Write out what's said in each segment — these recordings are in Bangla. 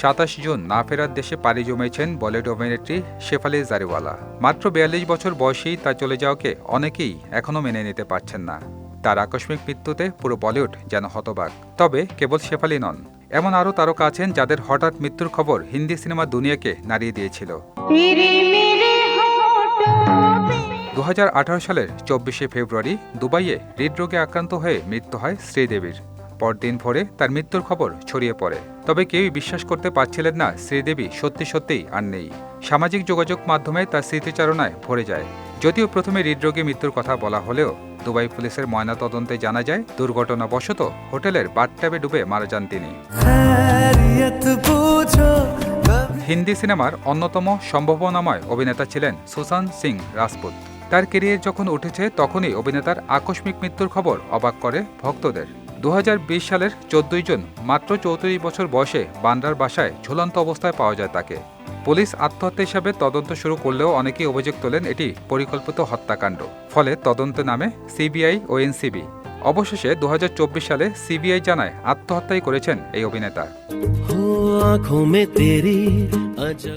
সাতাশ জুন না ফেরার দেশে পাড়ি জমেছেন বলিউড অভিনেত্রী শেফালি জারিওয়ালা। মাত্র বিয়াল্লিশ বছর বয়সেই তা চলে যাওয়াকে অনেকেই এখনও মেনে নিতে পারছেন না। তার আকস্মিক মৃত্যুতে পুরো বলিউড যেন হতবাক। তবে কেবল শেফালি নন, এমন আরও তারকা আছেন যাদের হঠাৎ মৃত্যুর খবর হিন্দি সিনেমা দুনিয়াকে নাড়িয়ে দিয়েছিল। দু হাজার আঠারো সালের চব্বিশে ফেব্রুয়ারি দুবাইয়ে হৃদরোগে আক্রান্ত হয়ে মৃত্যু হয় শ্রীদেবীর। পরদিন ভোরে তার মৃত্যুর খবর ছড়িয়ে পড়ে। তবে কেউই বিশ্বাস করতে পারছিলেন না শ্রীদেবী সত্যি সত্যিই আর নেই। সামাজিক যোগাযোগ মাধ্যমে তার স্মৃতিচারণায় ভরে যায়। যদিও প্রথমে হৃদরোগে মৃত্যুর কথা বলা হলেও দুবাই পুলিশের ময়নাতদন্তে জানা যায় দুর্ঘটনাবশত হোটেলের বাথটাবে ডুবে মারা যান তিনি। হিন্দি সিনেমার অন্যতম সম্ভাবনাময় অভিনেতা ছিলেন সুশান্ত সিং রাজপুত। তার কেরিয়ার যখন উঠেছে তখনই অভিনেতার আকস্মিক মৃত্যুর খবর অবাক করে ভক্তদের। দু হাজার বিশ সালের চোদ্দই জুন মাত্র চৌত্রিশ বছর বয়সে বান্দার বাসায় ঝুলন্ত অবস্থায় পাওয়া যায় তাকে। পুলিশ আত্মহত্যা হিসাবে তদন্ত শুরু করলেও অনেকেই অভিযোগ তোলেন এটি পরিকল্পিত হত্যাকাণ্ড। ফলে তদন্ত নামে সিবিআই ও এনসিবি। অবশেষে দু হাজার চব্বিশ সালে সিবিআই জানায় আত্মহত্যাই করেছেন এই অভিনেতা।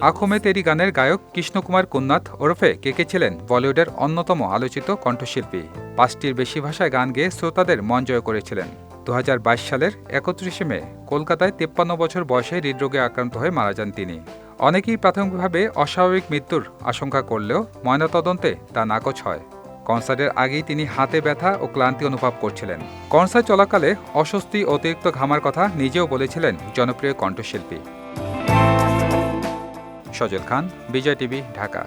আখমে তেরি গানের গায়ক কৃষ্ণকুমার কুন্নাথ ওরফে কে কে ছিলেন বলিউডের অন্যতম আলোচিত কণ্ঠশিল্পী। পাঁচটির বেশি ভাষায় গান গেয়ে শ্রোতাদের মন জয় করেছিলেন। দু হাজার বাইশ সালের একত্রিশে মে, কলকাতায় তেপ্পান্ন বছর বয়সে হৃদরোগে আক্রান্ত হয়ে মারা যান তিনি। অনেকেই প্রাথমিকভাবে অস্বাভাবিক মৃত্যুর আশঙ্কা করলেও ময়নাতদন্তে তা নাকচ হয়। কনসার্টের আগেই তিনি হাতে ব্যথা ও ক্লান্তি অনুভব করছিলেন। কনসার্ট চলাকালে অস্বস্তি, অতিরিক্ত ঘামার কথা নিজেও বলেছিলেন জনপ্রিয় কণ্ঠশিল্পী। সজল খান, বিজয় টিভি, ঢাকা।